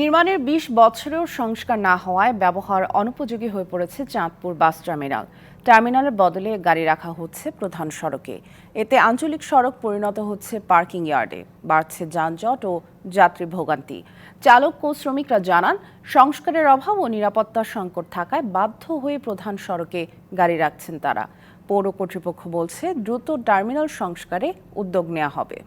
নির্মাণের বিশ বছরেও সংস্কার না হওয়ায় ব্যবহার অনুপযোগী হয়ে পড়েছে চাঁদপুর বাস টার্মিনাল। টার্মিনালের বদলে গাড়ি রাখা হচ্ছে প্রধান সড়কে। এতে আঞ্চলিক সড়ক পরিণত হচ্ছে পার্কিং ইয়ার্ডে। বাড়ছে যানজট ও যাত্রী ভোগান্তি। চালক ও শ্রমিকরা জানান, সংস্কারের অভাব ও নিরাপত্তার সংকট থাকায় বাধ্য হয়ে প্রধান সড়কে গাড়ি রাখছেন তারা। পৌর কর্তৃপক্ষ বলছে, দ্রুত টার্মিনাল সংস্কারে উদ্যোগ নেওয়া হবে।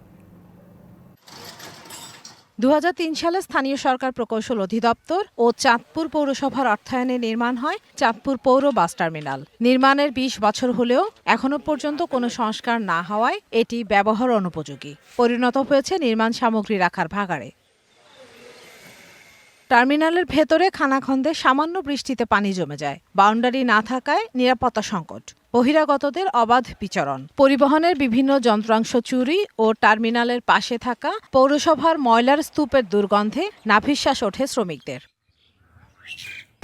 দু হাজার তিন সালে স্থানীয় সরকার প্রকৌশল অধিদপ্তর ও চাঁদপুর পৌরসভার অর্থায়নে নির্মাণ হয় চাঁদপুর পৌর বাস টার্মিনাল। নির্মাণের ২০ বছর হলেও এখনও পর্যন্ত কোনো সংস্কার না হওয়ায় এটি ব্যবহার অনুপযোগী। পরিণত হয়েছে নির্মাণ সামগ্রী রাখার ভাগাড়ে। টার্মিনালের ভেতরে খানাখন্দে সামান্য বৃষ্টিতে পানি জমে যায়। বাউন্ডারি না থাকায় নিরাপত্তা সংকট। বহিরাগতদের অবাধ বিচরণ। পরিবহনের বিভিন্ন যন্ত্রাংশ চুরি ও টার্মিনালের পাশে থাকা পৌরসভার ময়লার স্তূপের দুর্গন্ধে নাভিশ্বাস ওঠে শ্রমিকদের।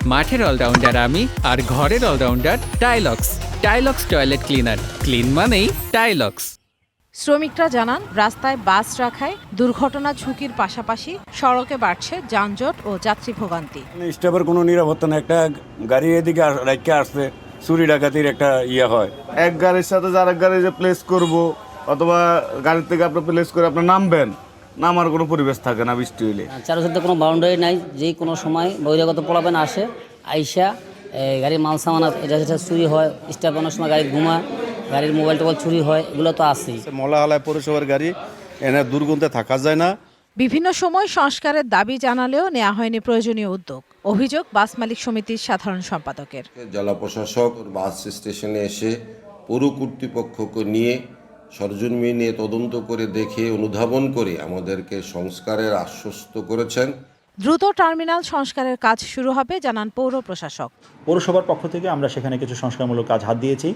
মাঠের অলরাউন্ডার আমি আর ঘরের allrounder Tilex. Tilex toilet cleaner. Clean মানেই টাইলক্স। শ্রমিকরা জানান রাস্তায় বাস রাখায় দুর্ঘটনা ঝুঁকির পাশাপাশি সড়কে বাড়ছে যানজট ও যাত্রী ভোগান্তি স্টেপের কোনো নিরাপত্তা না একটা গাড়ি এদিকে আস- রাইখে আসছে চুরি ডাকাতির একটা ইয়ে হয়। এক গাড়ির সাথে আর এক গাড়ি যে প্লেস করব অথবা গাড়ির থেকে আপনি প্লেস করে আপনি নামবেন নামার কোনো পরিবেশ থাকে না বৃষ্টি হইলে। চারোসাইডে কোনো বাউন্ডারি নাই যে কোনো সময় বহিরাগত পোলাবেন আসে আইসা গাড়ির মাল সামান এটা সেটা চুরি হয় স্টাফ অনেক সময় গাড়ি ঘুমায় গাড়ির মোবাইল টোবাইল চুরি হয় এগুলো তো আছেই। মলাহালায় পৌরসভার গাড়ি এনে দুর্গন্ধে থাকা যায় না। বিভিন্ন সময় সংস্কারের দাবি জানালেও নেওয়া হয়নি প্রয়োজনীয় উদ্যোগ। অভিযোগ বাস মালিক সমিতির সাধারণ সম্পাদকের। জেলা প্রশাসক বাস স্টেশনে এসে পৌর কর্তৃপক্ষকে নিয়ে সরজমিনে নিয়ে তদন্ত করে দেখে অনুধাবন করে আমাদেরকে সংস্কারের আশ্বস্ত করেছেন। দ্রুত টার্মিনাল সংস্কারের কাজ শুরু হবে জানান পৌর প্রশাসক। পৌরসভার পক্ষ থেকে আমরা সেখানে কিছু সংস্কারমূলক কাজ হাত দিয়েছি।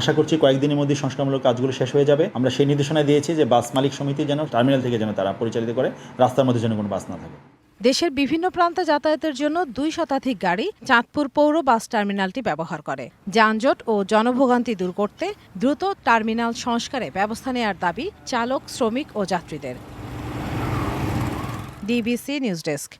আশা করছি কয়েকদিনের মধ্যে সংস্কারমূলক কাজগুলো শেষ হয়ে যাবে। আমরা সেই নির্দেশনা দিয়েছি যে বাস মালিক সমিতি যেন টার্মিনাল থেকে যেন তারা পরিচালিত করে রাস্তার মধ্যে যেন কোনো বাস না থাকে। দেশের বিভিন্ন প্রান্তে যাতায়াতের জন্য দুই শতাধিক গাড়ি চাঁদপুর পৌর বাস টার্মিনালটি ব্যবহার করে। যানজট ও জনভোগান্তি দূর করতে দ্রুত টার্মিনাল সংস্কারে ব্যবস্থা নেওয়ার দাবি চালক শ্রমিক ও যাত্রীদের। DBC news desk